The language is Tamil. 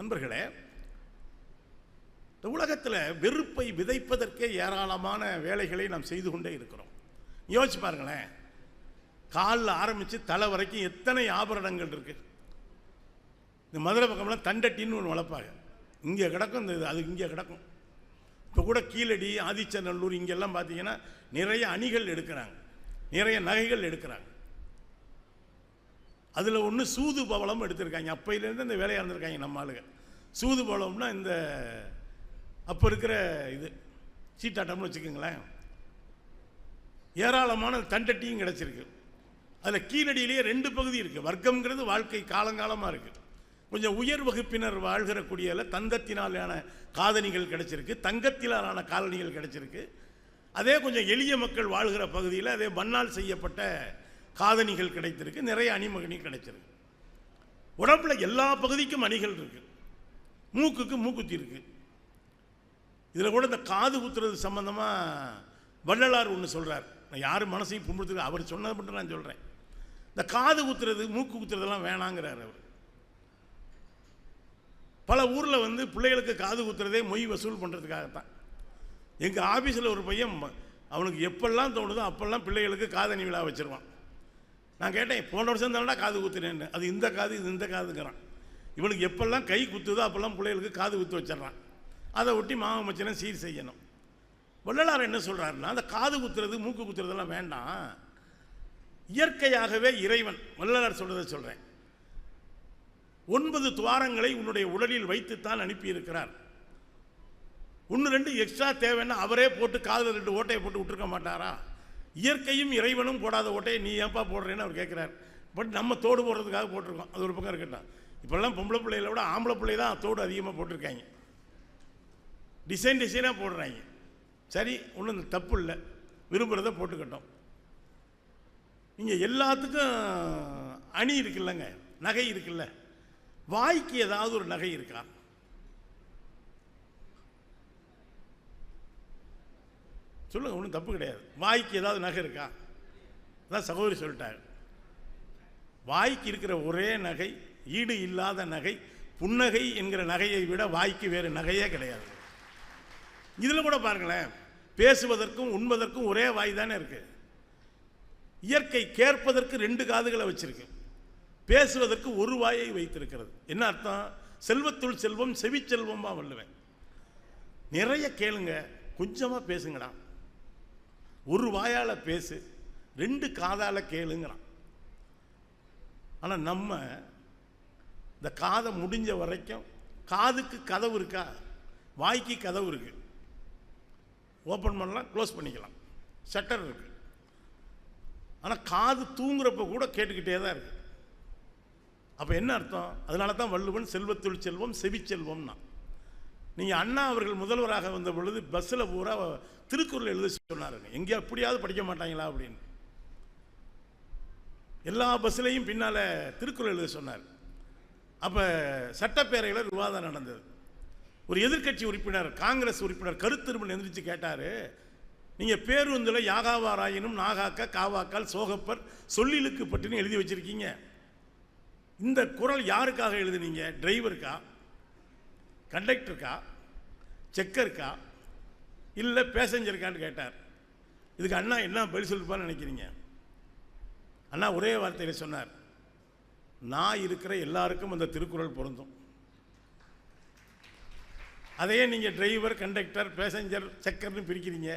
நண்பர்களே இந்த உலகத்தில் வெறுப்பை விதைப்பதற்கே ஏராளமான வேலைகளை நாம் செய்து கொண்டே இருக்கிறோம். யோசிச்சு பாருங்களேன் காலில் ஆரம்பித்து தலை வரைக்கும் எத்தனை ஆபரணங்கள் இருக்குது இந்த மதுரை பக்கம்லாம் தண்டட்டின்னு ஒன்று வளர்ப்பாங்க. இங்கே கிடக்கும் இந்த இது அது இங்கே கிடக்கும். இப்போ கூட கீழடி ஆதிச்சநல்லூர் இங்கெல்லாம் பார்த்தீங்கன்னா நிறைய அணிகள் எடுக்கிறாங்க. நிறைய நகைகள் எடுக்கிறாங்க. அதில் ஒன்று சூது பவளம் எடுத்திருக்காங்க. அப்பையிலேருந்து இந்த வேலையாக இருந்திருக்காங்க நம்ம ஆளுங்க. சூது பவளம்னா இந்த அப்போ இருக்கிற இது சீட்டாட்டம்னு வச்சுக்கோங்களேன். ஏராளமான தண்டட்டியும் கிடச்சிருக்கு. அதில் கீழடியிலேயே ரெண்டு பகுதி இருக்குது வர்க்கம்ங்கிறது வாழ்க்கை காலங்காலமாக இருக்குது கொஞ்சம் உயர் வகுப்பினர் வாழ்கிற குடியில் தந்தத்தினாலான காதணிகள் கிடச்சிருக்கு. தங்கத்தினாலான காலணிகள் கிடச்சிருக்கு. அதே கொஞ்சம் எளிய மக்கள் வாழ்கிற பகுதியில் அதே மண்ணால் செய்யப்பட்ட காதணிகள் கிடைத்திருக்கு நிறைய அணிமகனி கிடைச்சிருக்கு உடம்புல எல்லா பகுதிக்கும் அணிகள் இருக்குது மூக்குக்கு மூக்குத்தி இருக்கு. இதில் கூட இந்த காது குத்துறது சம்மந்தமாக வள்ளலார் ஒன்று சொல்கிறார் நான் யார் மனசையும் புண்படுத்துக்க அவர் சொன்னதை மட்டும் நான் சொல்கிறேன் இந்த காது குத்துறது மூக்கு குத்துறதெல்லாம் வேணாங்கிறார் அவர். பல ஊரில் வந்து பிள்ளைகளுக்கு காது குத்துறதே மொய் வசூல் பண்ணுறதுக்காகத்தான் எங்கள் ஆஃபீஸில் ஒரு பையன் அவனுக்கு எப்பெல்லாம் தோணுதோ அப்பெல்லாம் பிள்ளைகளுக்கு காதணி விழா வச்சுருவான். நான் கேட்டேன் போன வருஷம் தானடா காது குத்துனேன்னு. அது இந்த காது இது இந்த காதுங்கிறான். இவனுக்கு எப்பெல்லாம் கை குத்துதோ அப்போல்லாம் பிள்ளைகளுக்கு காது குத்து வச்சிடறான். அதை ஒட்டி மாமன் சீர் செய்யணும். வள்ளலார் என்ன சொல்கிறாருன்னா அந்த காது குத்துறது மூக்கு குத்துறதெல்லாம் வேண்டாம். இயற்கையாகவே இறைவன் வள்ளலார் சொல்கிறத சொல்கிறேன் ஒன்பது துவாரங்களை உன்னுடைய உடலில் வைத்துத்தான் அனுப்பியிருக்கிறார். ஒன்று ரெண்டு எக்ஸ்ட்ரா தேவைன்னா அவரே போட்டு காதில் ரெண்டு ஓட்டையை போட்டு விட்டுருக்க மாட்டாரா? இயற்கையும் இறைவனும் போடாத ஓட்டையை நீ ஏன்ப்பா போடுறேன்னு அவர் கேட்குறார் பட் நம்ம தோடு போடுறதுக்காக போட்டிருக்கோம். அது ஒரு பக்கம் இருக்கட்டும். இப்போல்லாம் பொம்பளை பிள்ளைகளை விட ஆம்பளை பிள்ளை தான் தோடு அதிகமாக போட்டிருக்காங்க. டிசைன் டிசைனாக போடுறாங்க. சரி ஒன்றும் தப்பு இல்லை. விரும்புகிறத போட்டுக்கட்டும். நீங்கள் எல்லாத்துக்கும் அணி இருக்குல்லங்க. நகை இருக்குல்ல. வாய்க்கு ஏதாவது ஒரு நகை இருக்கா? சொல்லுங்க ஒன்றும் தப்பு கிடையாது. வாய்க்கு ஏதாவது நகை இருக்கா? அதான் சகோதரி சொல்லிட்டாங்க வாய்க்கு இருக்கிற ஒரே நகை ஈடு இல்லாத நகை புன்னகை என்கிற நகையை விட வாய்க்கு வேறு நகையே கிடையாது. இதில் கூட பாருங்களேன் பேசுவதற்கும் உண்பதற்கும் ஒரே வாய் தானே இருக்கு. இயற்கை கேட்பதற்கு ரெண்டு காதுகளை வச்சிருக்கு. பேசுவதற்கு ஒரு வாயை வைத்திருக்கிறது. என்ன அர்த்தம்? செல்வத்துள் செல்வம் செவிச்செல்வமா வல்லுவேன் நிறைய கேளுங்க கொஞ்சமாக பேசுங்கடா. ஒரு வாயால் பேசு ரெண்டு காதால் கேளுங்கிறான். ஆனால் நம்ம இந்த காதை முடிஞ்ச வரைக்கும் காதுக்கு கதவு இருக்கா? வாய்க்கு கதவு இருக்குது ஓப்பன் பண்ணலாம் க்ளோஸ் பண்ணிக்கலாம். ஷட்டர் இருக்கு. ஆனால் காது தூங்குறப்ப கூட கேட்டுக்கிட்டே தான் இருக்கு. அப்போ என்ன அர்த்தம்? அதனால தான் வள்ளுவன் செல்வத்துள் செல்வம் செவிச்செல்வம்னா நீங்கள் அண்ணா அவர்கள் முதல்வராக வந்த பொழுது பஸ்ஸில் பூரா திருக்குறள் எழுத சொன்னாருங்க. எங்கே அப்படியாவது படிக்க மாட்டாங்களா அப்படின்னு. எல்லா பஸ்ஸிலையும் பின்னால் திருக்குறள் எழுத சொன்னார். அப்போ சட்டப்பேரவையில் விவாதம் நடந்தது. ஒரு எதிர்க்கட்சி உறுப்பினர் காங்கிரஸ் உறுப்பினர் கருத்திருமன் எந்திரிச்சு கேட்டார். நீங்கள் பேருந்தில் யாகாவாராயினும் நாகாக்க காவாக்கால் சோகப்பர் சொல்லிலுக்கு பட்டுன்னு எழுதி வச்சிருக்கீங்க. இந்த குரல் யாருக்காக எழுதுனீங்க? டிரைவருக்கா? கண்டக்டருக்கா செக்கருக்கா இல்லை பேசஞ்சருக்கான்னு கேட்டார். இதுக்கு அண்ணா என்ன பதில் சொல்லிப்பான்னு நினைக்கிறீங்க? அண்ணா ஒரே வார்த்தையில் சொன்னார். நான் இருக்கிற எல்லாருக்கும் அந்த திருக்குறள் பொருந்தும். அதையே நீங்கள் டிரைவர் கண்டக்டர் பேசஞ்சர் செக்கர்னு பிரிக்கிறீங்க.